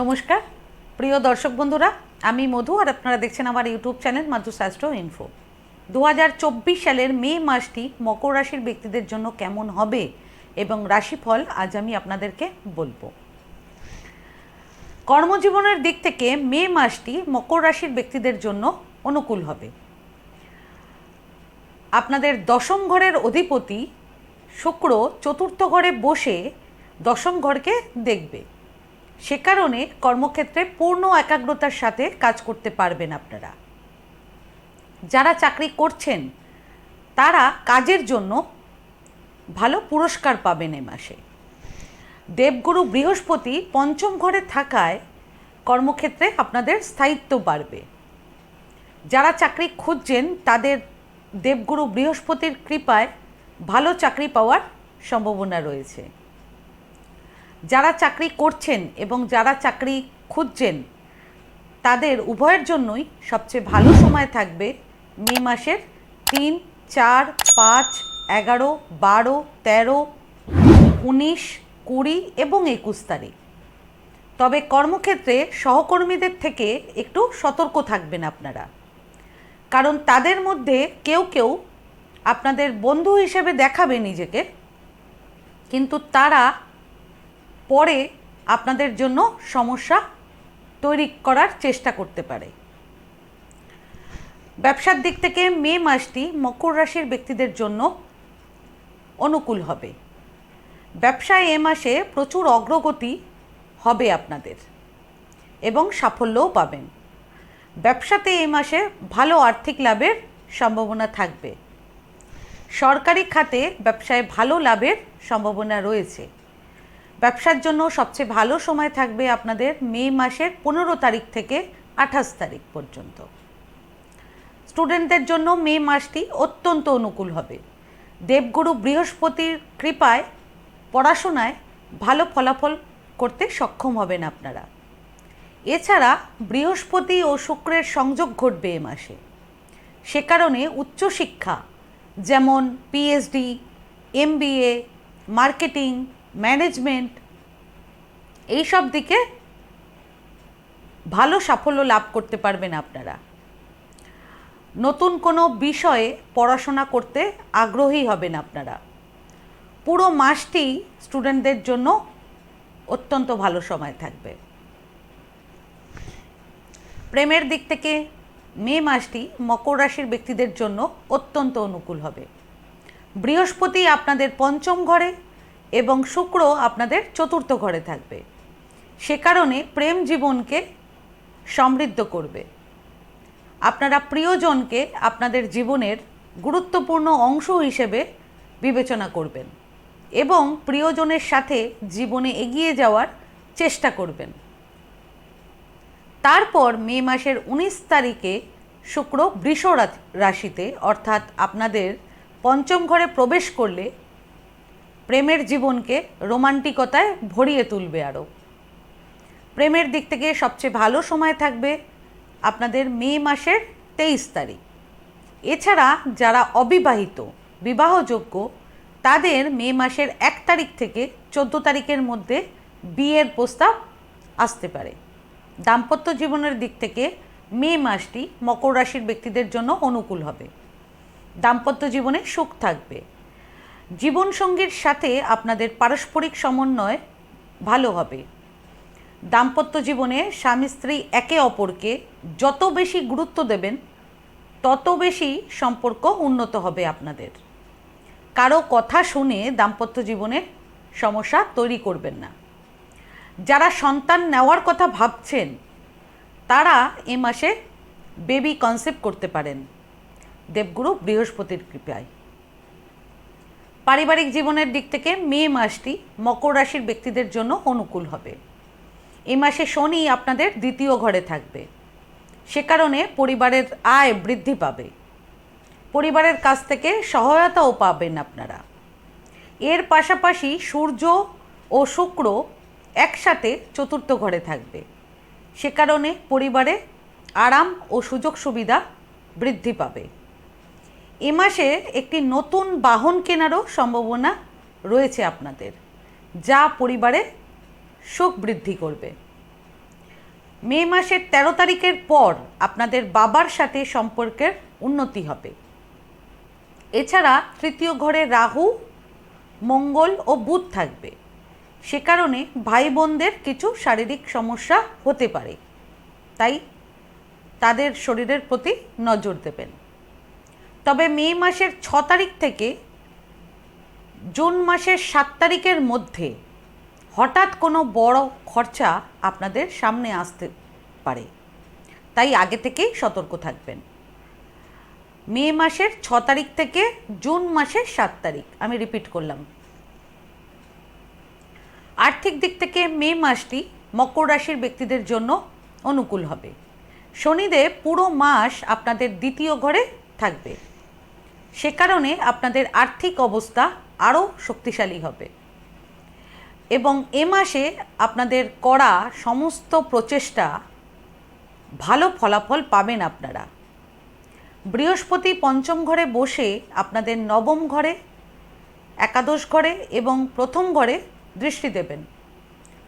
নমস্কার। প্রিয় দর্শক বন্ধুরা, আমি মধু আর আপনারা দেখছেন আমার ইউটিউব চ্যানেল মাধু শাস্ত্র ইনফো দু হাজার চব্বিশ সালের মে মাসটি মকর রাশির ব্যক্তিদের জন্য কেমন হবে এবং রাশিফল আজ আমি আপনাদেরকে বলব। কর্মজীবনের দিক থেকে মে মাসটি মকর রাশির ব্যক্তিদের জন্য অনুকূল হবে। আপনাদের দশম ঘরের অধিপতি শুক্র চতুর্থ ঘরে বসে দশম ঘরকে দেখবে। সে কারণে কর্মক্ষেত্রে পূর্ণ একাগ্রতার সাথে কাজ করতে পারবেন আপনারা। যারা চাকরি করছেন, তারা কাজের জন্য ভালো পুরস্কার পাবেন এ মাসে। দেবগুরু বৃহস্পতি পঞ্চম ঘরে থাকায় কর্মক্ষেত্রে আপনাদের স্থায়িত্ব বাড়বে। যারা চাকরি খুঁজছেন, তাদের দেবগুরু বৃহস্পতির কৃপায় ভালো চাকরি পাওয়ার সম্ভাবনা রয়েছে। যারা চাকরি করছেন এবং যারা চাকরি খুঁজছেন, তাদের উভয়ের জন্যই সবচেয়ে ভালো সময় থাকবে মে মাসের তিন, চার, পাঁচ, এগারো, বারো, তেরো, উনিশ, কুড়ি এবং একুশ তারিখ। তবে কর্মক্ষেত্রে সহকর্মীদের থেকে একটু সতর্ক থাকবেন আপনারা। কারণ তাদের মধ্যে কেউ কেউ আপনাদের বন্ধু হিসেবে দেখাবে নিজেকে, কিন্তু তারা পরে আপনাদের জন্য সমস্যা তৈরি করার চেষ্টা করতে পারে। ব্যবসার দিক থেকে মে মাসটি মকর রাশির ব্যক্তিদের জন্য অনুকূল হবে। ব্যবসায় এ মাসে প্রচুর অগ্রগতি হবে আপনাদের এবং সাফল্যও পাবেন। ব্যবসাতে এই মাসে ভালো আর্থিক লাভের সম্ভাবনা থাকবে। সরকারি খাতে ব্যবসায় ভালো লাভের সম্ভাবনা রয়েছে। ব্যবসার জন্য সবচেয়ে ভালো সময় থাকবে আপনাদের মে মাসের পনেরো তারিখ থেকে আঠাশ তারিখ পর্যন্ত। স্টুডেন্টদের জন্য মে মাসটি অত্যন্ত অনুকূল হবে। দেবগুরু বৃহস্পতির কৃপায় পড়াশোনায় ভালো ফলাফল করতে সক্ষম হবেন আপনারা। এছাড়া বৃহস্পতি ও শুক্রের সংযোগ ঘটবে এ মাসে। সে কারণে উচ্চশিক্ষা যেমন পিএইচডি, এমবিএ, মার্কেটিং ম্যানেজমেন্ট এইসব দিকে ভালো সাফল্য লাভ করতে পারবেন আপনারা। নতুন কোনো বিষয়ে পড়াশোনা করতে আগ্রহী হবেন আপনারা। পুরো মাসটি স্টুডেন্টদের জন্য অত্যন্ত ভালো সময় থাকবে। প্রেমের দিক থেকে মে মাসটি মকর রাশির ব্যক্তিদের জন্য অত্যন্ত অনুকূল হবে। বৃহস্পতি আপনাদের পঞ্চম ঘরে এবং শুক্র আপনাদের চতুর্থ ঘরে থাকবে। সে কারণে প্রেম জীবনকে সমৃদ্ধ করবে। আপনারা প্রিয়জনকে আপনাদের জীবনের গুরুত্বপূর্ণ অংশ হিসেবে বিবেচনা করবেন এবং প্রিয়জনের সাথে জীবনে এগিয়ে যাওয়ার চেষ্টা করবেন। তারপর মে মাসের উনিশ তারিখে শুক্র বৃষ রাশিতে, অর্থাৎ আপনাদের পঞ্চম ঘরে প্রবেশ করলে প্রেমের জীবনকে রোমান্টিকতায় ভরিয়ে তুলবে আরও। প্রেমের দিক থেকে সবচেয়ে ভালো সময় থাকবে আপনাদের মে মাসের তেইশ তারিখ। এছাড়া যারা অবিবাহিত, বিবাহযোগ্য, তাদের মে মাসের এক তারিখ থেকে চোদ্দ তারিখের মধ্যে বিয়ের প্রস্তাব আসতে পারে। দাম্পত্য জীবনের দিক থেকে মে মাসটি মকর রাশির ব্যক্তিদের জন্য অনুকূল হবে। দাম্পত্য জীবনে সুখ থাকবে। জীবনসঙ্গীর সাথে আপনাদের পারস্পরিক সমন্বয় ভালো হবে। দাম্পত্য জীবনে স্বামী স্ত্রী একে অপরকে যত বেশি গুরুত্ব দেবেন, তত বেশি সম্পর্ক উন্নত হবে আপনাদের। কারও কথা শুনে দাম্পত্য জীবনে সমস্যা তৈরি করবেন না। যারা সন্তান নেওয়ার কথা ভাবছেন, তারা এ মাসে বেবি কনসেপ্ট করতে পারেন। দেবগুরু বৃহস্পতির কৃপায়। পারিবারিক জীবনের দিক থেকে মে মাসটি মকর রাশির ব্যক্তিদের জন্য অনুকূল হবে। এ মাসে শনি আপনাদের দ্বিতীয় ঘরে থাকবে। সে কারণে পরিবারের আয় বৃদ্ধি পাবে। পরিবারের কাছ থেকে সহায়তাও পাবেন আপনারা। এর পাশাপাশি সূর্য ও শুক্র একসাথে চতুর্থ ঘরে থাকবে। সে কারণে পরিবারে আরাম ও সুযোগ সুবিধা বৃদ্ধি পাবে। এ মাসে একটি নতুন বাহন কেনারও সম্ভাবনা রয়েছে আপনাদের, যা পরিবারে সুখ বৃদ্ধি করবে। মে মাসের তেরো তারিখের পর আপনাদের বাবার সাথে সম্পর্কের উন্নতি হবে। এছাড়া তৃতীয় ঘরে রাহু, মঙ্গল ও বুধ থাকবে। সে কারণে ভাই বোনদের কিছু শারীরিক সমস্যা হতে পারে। তাই তাদের শরীরের প্রতি নজর দেবেন। তবে মে মাসের ছ তারিখ থেকে জুন মাসের সাত তারিখের মধ্যে হঠাৎ কোনো বড় খরচা আপনাদের সামনে আসতে পারে। তাই আগে থেকেই সতর্ক থাকবেন। মে মাসের ছ তারিখ থেকে জুন মাসের সাত তারিখ, আমি রিপিট করলাম। আর্থিক দিক থেকে মে মাসটি মকর রাশির ব্যক্তিদের জন্য অনুকূল হবে। শনিদেব পুরো মাস আপনাদের দ্বিতীয় ঘরে থাকবে। সে কারণে আপনাদের আর্থিক অবস্থা আরও শক্তিশালী হবে। এবং এ মাসে আপনাদের করা সমস্ত প্রচেষ্টা ভালো ফলাফল পাবেন আপনারা। বৃহস্পতি পঞ্চম ঘরে বসে আপনাদের নবম ঘরে, একাদশ ঘরে এবং প্রথম ঘরে দৃষ্টি দেবেন।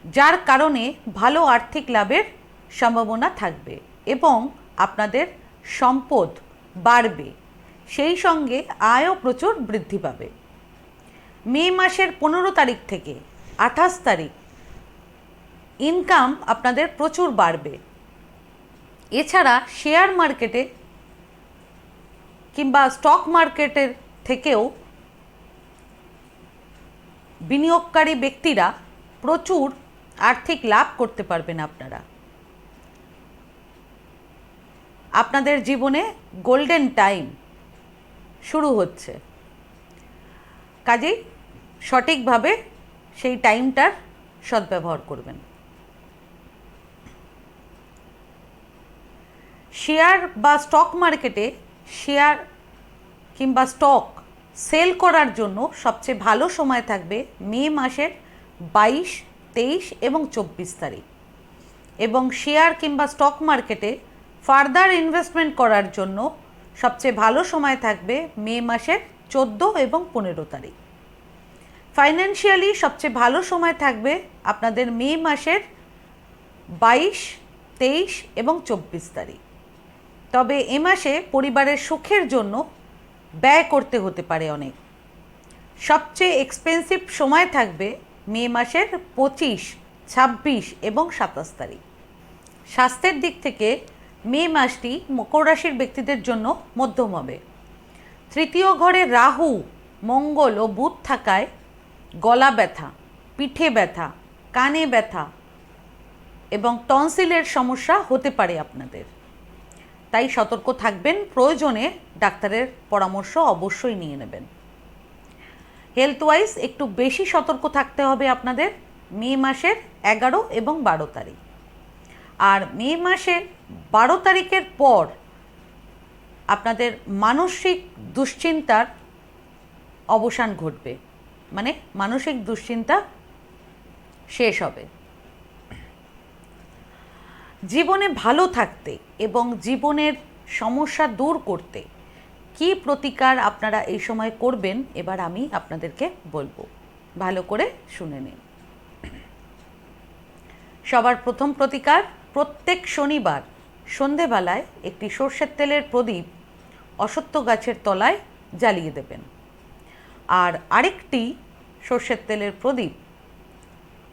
যার কারণে ভালো আর্থিক লাভের সম্ভাবনা থাকবে এবং আপনাদের সম্পদ বাড়বে। সেই সঙ্গে আয়ও প্রচুর বৃদ্ধি পাবে। মে মাসের পনেরো তারিখ থেকে আঠাশ তারিখ ইনকাম আপনাদের প্রচুর বাড়বে। এছাড়া শেয়ার মার্কেটে কিংবা স্টক মার্কেটের থেকেও বিনিয়োগকারী ব্যক্তিরা প্রচুর আর্থিক লাভ করতে পারবেন আপনারা। আপনাদের জীবনে গোল্ডেন টাইম শুরু হচ্ছে। কাজেই সঠিকভাবে সেই টাইমটার সদ্ব্যবহার করবেন। শেয়ার বা স্টক মার্কেটে শেয়ার কিংবা স্টক সেল করার জন্য সবচেয়ে ভালো সময় থাকবে মে মাসের বাইশ, তেইশ এবং চব্বিশ তারিখ। এবং শেয়ার কিংবা স্টক মার্কেটে ফার্দার ইনভেস্টমেন্ট করার জন্য সবচেয়ে ভালো সময় থাকবে মে মাসের চোদ্দ এবং পনেরো তারিখ। ফাইন্যান্সিয়ালি সবচেয়ে ভালো সময় থাকবে আপনাদের মে মাসের বাইশ, তেইশ এবং চব্বিশ তারিখ। তবে এ মাসে পরিবারের সুখের জন্য ব্যয় করতে হতে পারে অনেক। সবচেয়ে এক্সপেন্সিভ সময় থাকবে মে মাসের পঁচিশ, ছাব্বিশ এবং সাতাশ তারিখ। স্বাস্থ্যের দিক থেকে মে মাসটি মকর রাশির ব্যক্তিদের জন্য মধ্যম হবে। তৃতীয় ঘরে রাহু, মঙ্গল ও বুধ থাকায় গলা ব্যথা, পিঠে ব্যথা, কানে ব্যথা এবং টনসিলের সমস্যা হতে পারে আপনাদের। তাই সতর্ক থাকবেন, প্রয়োজনে ডাক্তারের পরামর্শ অবশ্যই নিয়ে নেবেন। হেলথ ওয়াইজ একটু বেশি সতর্ক থাকতে হবে আপনাদের মে মাসের এগারো এবং বারো তারিখ। আর মে মাসের বারো তারিখের পর আপনাদের মানসিক দুশ্চিন্তার অবসান ঘটবে। মানে মানসিক দুশ্চিন্তা শেষ হবে। জীবনে ভালো থাকতে এবং জীবনের সমস্যা দূর করতে কি প্রতিকার আপনারা এই সময় করবেন, এবার আমি আপনাদেরকে বলব। ভালো করে শুনে নিন। সবার প্রথম প্রতিকার প্রত্যেক শনিবার সন্ধেবেলায় একটি সর্ষের তেলের প্রদীপ অসত্য গাছের তলায় জ্বালিয়ে দেবেন। আর আরেকটি সর্ষের তেলের প্রদীপ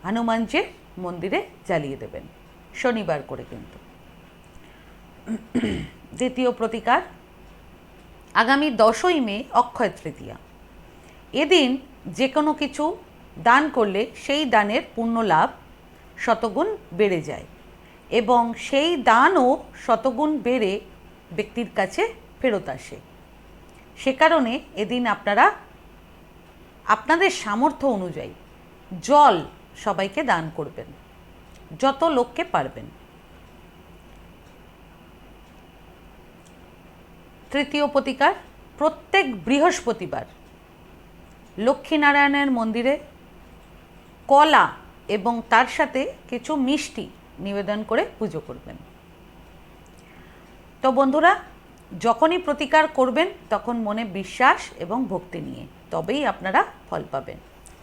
হনুমানজির মন্দিরে জ্বালিয়ে দেবেন, শনিবার করে কিন্তু। দ্বিতীয় প্রতিকার, আগামী দশই মে, অক্ষয় তৃতীয়া। এদিন যে কোনো কিছু দান করলে সেই দানের পূর্ণ লাভ শতগুণ বেড়ে যায়। এবং সেই দানও শতগুণ বেড়ে ব্যক্তির কাছে ফেরত আসে। সে কারণে এদিন আপনারা আপনাদের সামর্থ্য অনুযায়ী জল সবাইকে দান করবেন, যত লোককে পারবেন। তৃতীয় প্রতিকার, প্রত্যেক বৃহস্পতিবার লক্ষ্মীনারায়ণের মন্দিরে কলা এবং তার সাথে কিছু মিষ্টি নিবেদন করে পুজো করবেন। তো বন্ধুরা, যখনই প্রতিকার করবেন, তখন মনে বিশ্বাস এবং ভক্তি নিয়ে তবেই আপনারা ফল পাবেন।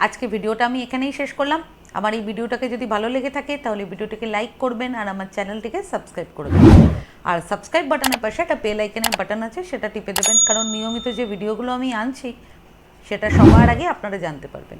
আজকে ভিডিওটা আমি এখানেই শেষ করলাম। আমার এই ভিডিওটাকে যদি ভালো লেগে থাকে, তাহলে ভিডিওটাকে লাইক করবেন আর আমার চ্যানেলটিকে সাবস্ক্রাইব করে দেবেন। আর সাবস্ক্রাইব বাটনের পাশে একটা বেল আইকনের বাটন আছে, সেটা টিপে দেবেন। কারণ নিয়মিত যে ভিডিওগুলো আমি আনছি, সেটা সবার আগে আপনারা জানতে পারবেন।